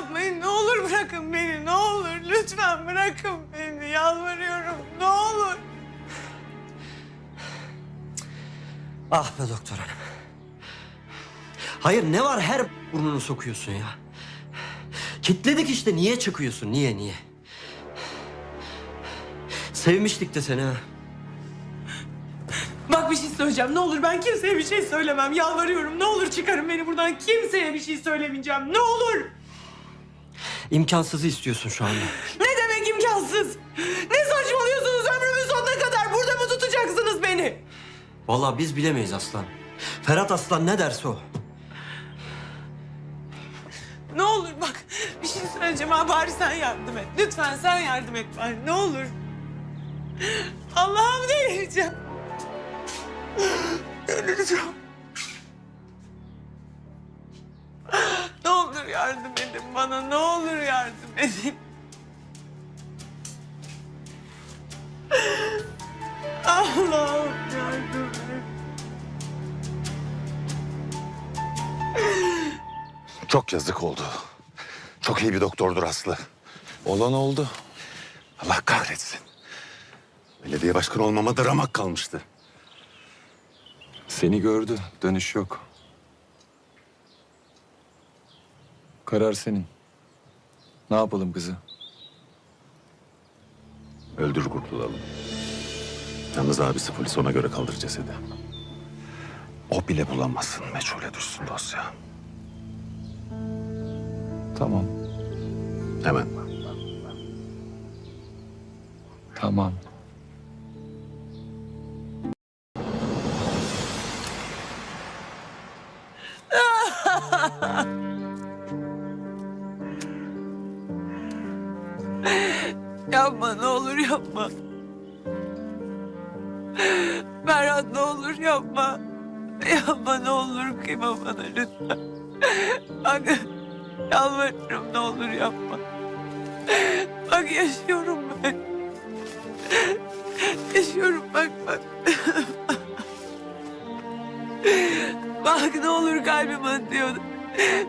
yapmayın. Ne olur bırakın beni. Ne olur. Lütfen bırakın beni. Yalvarıyorum. Ne olur. Ah be doktor hanım. Hayır ne var her burnunu sokuyorsun ya. Kitledik işte niye çıkıyorsun niye niye? Sevmiştik de seni ha. Bak bir şey söyleyeceğim. Ne olur ben kimseye bir şey söylemem. Yalvarıyorum. Ne olur çıkarın beni buradan. Kimseye bir şey söylemeyeceğim. Ne olur. İmkansızı istiyorsun şu anda. Ne demek imkansız? Ne saçmalıyorsunuz ömrümün sonuna kadar? Burada mı tutacaksınız beni? Vallahi biz bilemeyiz aslan. Ferhat aslan ne derse o. Ne olur bak bir şey söyleyeceğim ha bari sen yardım et. Lütfen sen yardım et bari ne olur. Allah'ım delireceğim. Delireceğim. Yardım edin bana ne olur yardım edin. Allah'ım yardım et. Çok yazık oldu. Çok iyi bir doktordur Aslı. Olan oldu. Allah kahretsin. Belediye başkanı olmama da ramak kalmıştı. Seni gördü. Dönüş yok. Karar senin. Ne yapalım kızı? Öldür kurtulalım. Yalnız abisi polis ona göre kaldır cesedi. O bile bulamasın. Meçhule düşsün dosya. Tamam. Hemen. Tamam. Yapma ne olur yapma. Berat ne olur yapma. Yapma ne olur kıyma bana lütfen. Bak yalvarırım ne olur yapma. Bak yaşıyorum ben. Yaşıyorum bak bak. Bak ne olur kalbim atıyor.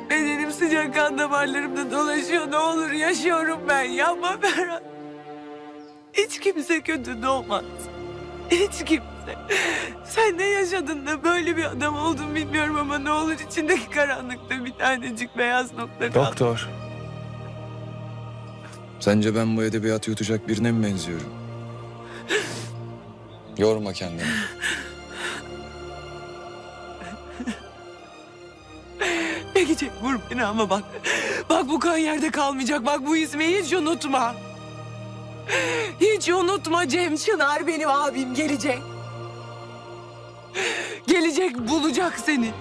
Bedenim sıcak kan damarlarımda dolaşıyor. Ne olur yaşıyorum ben. Yapma Berat. Hiç kimse kötü doğmaz. Hiç kimse. Sen ne yaşadın da böyle bir adam oldun bilmiyorum ama ne olur içindeki karanlıkta bir tanecik beyaz nokta kal. Doktor. Sence ben bu edebiyatı yutacak birine mi benziyorum? Yorma kendini. Ne gidecek vur beni ama bak. Bak bu kan yerde kalmayacak. Bak bu ismi hiç unutma. Hiç unutma Cem Çınar benim abim gelecek. Gelecek bulacak seni.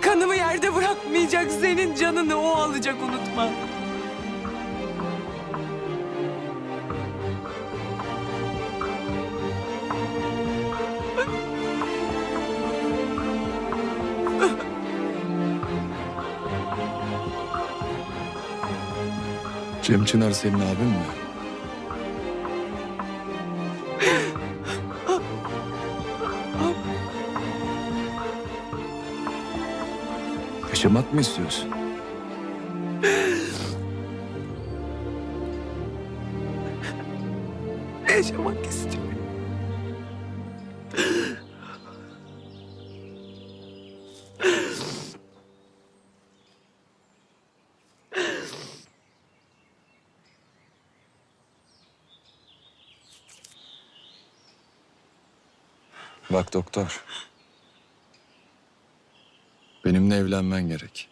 Kanımı yerde bırakmayacak. Senin canını o alacak unutma. Cem Çınar senin abin mi? Yaşamak mı istiyorsun? Yaşamak istiyorum. Bak doktor. Benimle evlenmen gerek.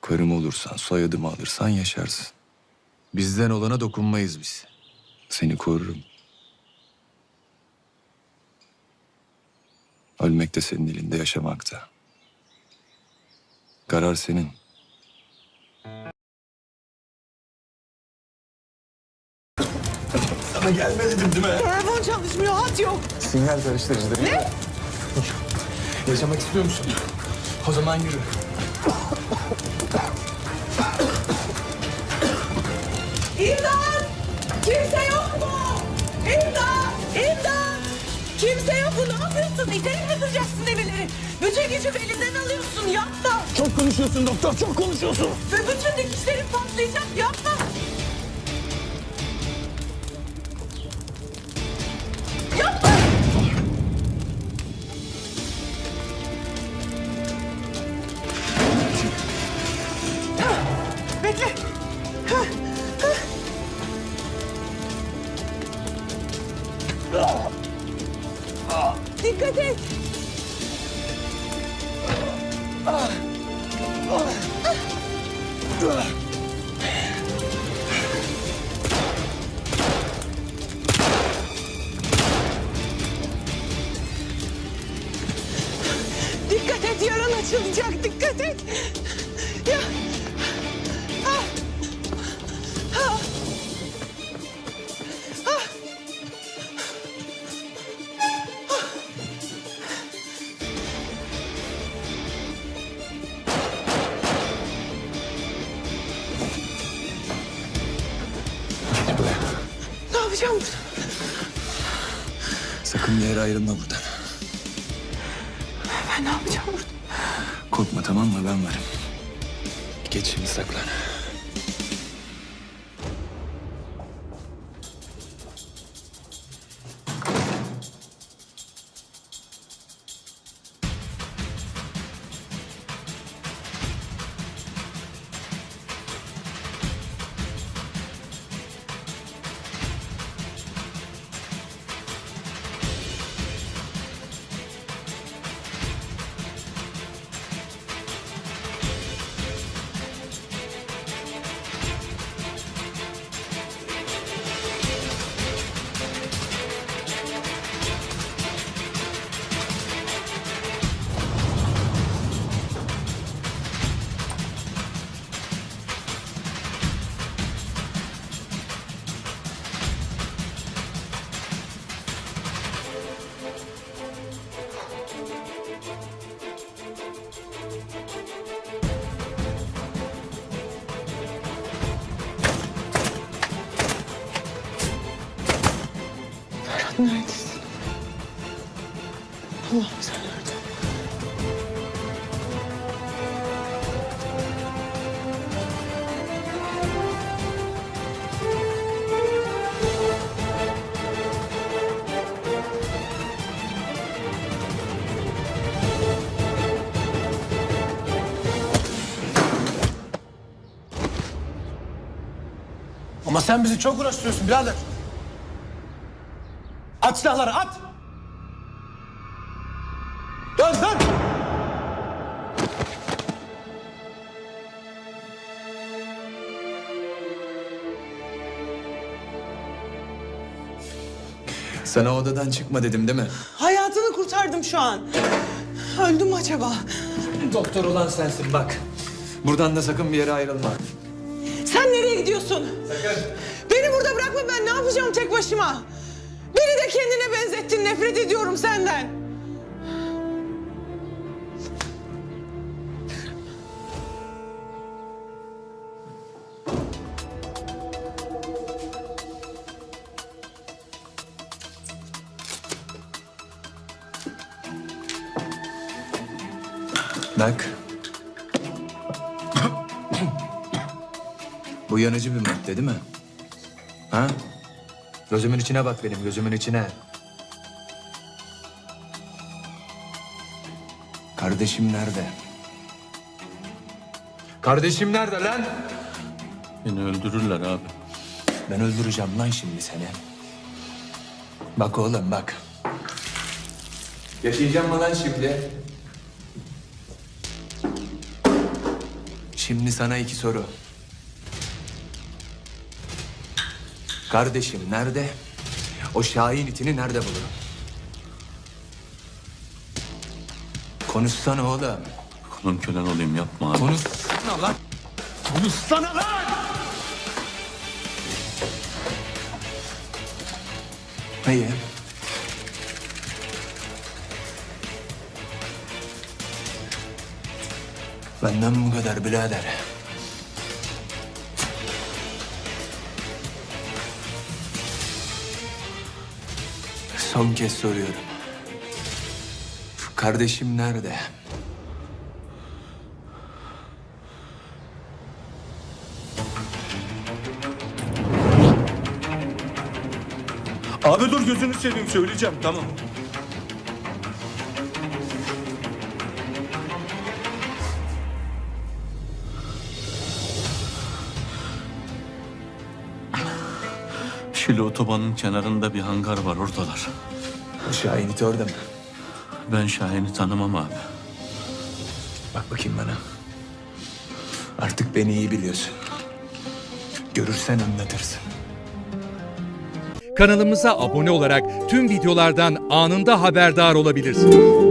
Karım olursan, soyadımı alırsan yaşarsın. Bizden olana dokunmayız biz. Seni korurum. Ölmek de senin elinde, yaşamak da. Karar senin. Telefon Hat yok. Sinyal karıştırıcıdır. Ne? Yaşamak istiyor musun? O zaman yürü. İmdat! Kimse yok mu? İmdat! İmdat! Kimse yok mu? Ne yapıyorsun? İçeri mi kıracaksın demirleri? Bütün gücümü elimden alıyorsun. Yapma. Çok konuşuyorsun doktor, çok konuşuyorsun. Ve bütün dikişlerim patlayacak. Yapma. Ugh. Ne yapacağım burada? Sakın bir yere ayrılma buradan. Ben ne yapacağım burada? Korkma tamam mı? Ben varım. Geç şimdi saklan. Sen bizi çok uğraştırıyorsun birader. At silahları, at! Dön, dön! Sana odadan çıkma dedim değil mi? Hayatını kurtardım şu an. Öldüm mü acaba? Doktor olan sensin bak. Buradan da sakın bir yere ayrılma. Sen nereye gidiyorsun? Beni burada bırakma ben ne yapacağım tek başıma? Beni de kendine benzettin nefret ediyorum senden. Bak. Bu yanıcı bir madde değil mi? Ha? Gözümün içine bak benim, gözümün içine. Kardeşim nerede? Kardeşim nerede lan? Beni öldürürler abi. Ben öldüreceğim lan şimdi seni. Bak oğlum bak. Yaşayacağım mı lan şimdi? Şimdi sana iki soru. Kardeşim nerede? O Şahin itini nerede bulurum? Konuşsana oğlum. Kulun kölen olayım yapma abi. Konuşsana lan. Konuşsana lan! İyi. Benden bu kadar birader. Son kez soruyorum. Kardeşim nerede? Abi dur gözünü seveyim söyleyeceğim tamam. Şile otobanın kenarında bir hangar var oradalar. O Şahin iti orada mı? Ben Şahin'i tanımam abi. Bak bakayım bana. Artık beni iyi biliyorsun. Görürsen anlatırsın. Kanalımıza abone olarak tüm videolardan anında haberdar olabilirsiniz.